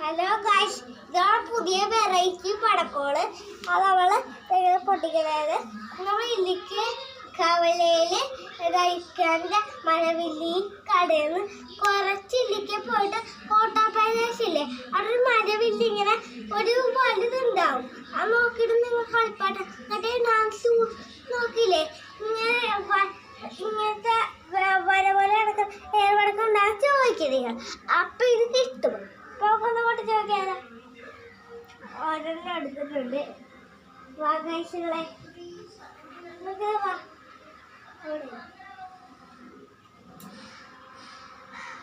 Hello guys ഇതാണ് പുതിയ variety പടക്കോൾ. അത് അവൾ ഇങ്ങനെ പൊട്ടിക്കുന്നത് നമ്മൾ ഇല്ലിക്ക് കവലയിൽ കഴിക്കാന്റെ മഴവില്ലി കടയിൽ നിന്ന് കുറച്ച് ഇല്ലിക്ക് പോയിട്ട് കോട്ടാപ്രദേശില്ലേ അവിടെ ഒരു മരവില്ലി ഇങ്ങനെ ഒരു വലുതുണ്ടാവും. അത് നോക്കിയിട്ട് നിങ്ങൾ കളിപ്പാട്ടം. മറ്റേ ഡാൻസ് നോക്കിയില്ലേ ഇങ്ങനെ ഇങ്ങനത്തെ വര പോലെ കിടക്കുന്ന ഏർവടക്കം ഉണ്ടാകാൻ നോക്കിയത് അപ്പൊ ഇത് കിട്ടും. ചോദിക്കാതെ ഓരോന്നും എടുത്തിട്ടുണ്ട്. വാകാശികളെ നമുക്ക്.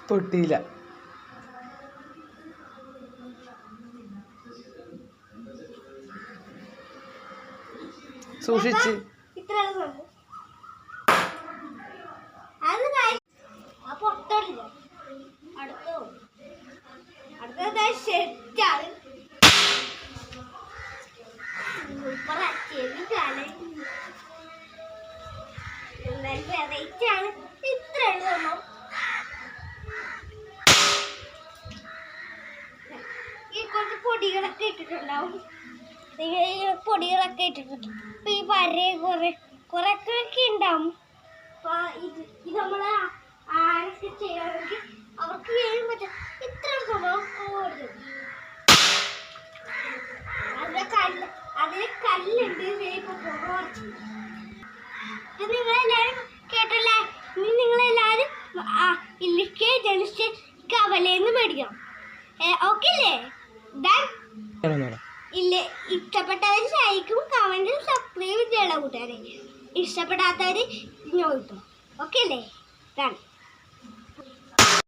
പൊട്ടിയില്ല സൂക്ഷിച്ച്. ഇത്ര അടുത്തത് സൂപ്പറാ ചെവി കാലം എന്നാലും വെറൈറ്റി ആണ്. ഇത്ര എഴുതണം ഈ കുറച്ച് പൊടികളൊക്കെ ഇട്ടിട്ടുണ്ടാവും. നിങ്ങൾ ഈ പൊടികളൊക്കെ ഇട്ടിട്ടുണ്ട്. അപ്പൊ ഈ വര കുറെ കുറെയൊക്കെ ഉണ്ടാവും. അപ്പൊ ഇത് ഇത് നമ്മൾ നിങ്ങളെല്ലാരും കേട്ടല്ലേ? ഇനി നിങ്ങളെല്ലാരും ആ ഇല്ലിക്കെ ജനിച്ച് കവലേന്ന് മേടിക്കണം. ഓക്കെ അല്ലേ ഇല്ല ഇഷ്ടപ്പെട്ടവർ ലൈക്കും കമന്റും സബ്സ്ക്രൈബ് ചെയ്യണം കൂട്ടുകാരെ. ഇഷ്ടപ്പെടാത്തവർ ഇങ്ങോട്ടും ഓക്കെ അല്ലേ ഡൺ.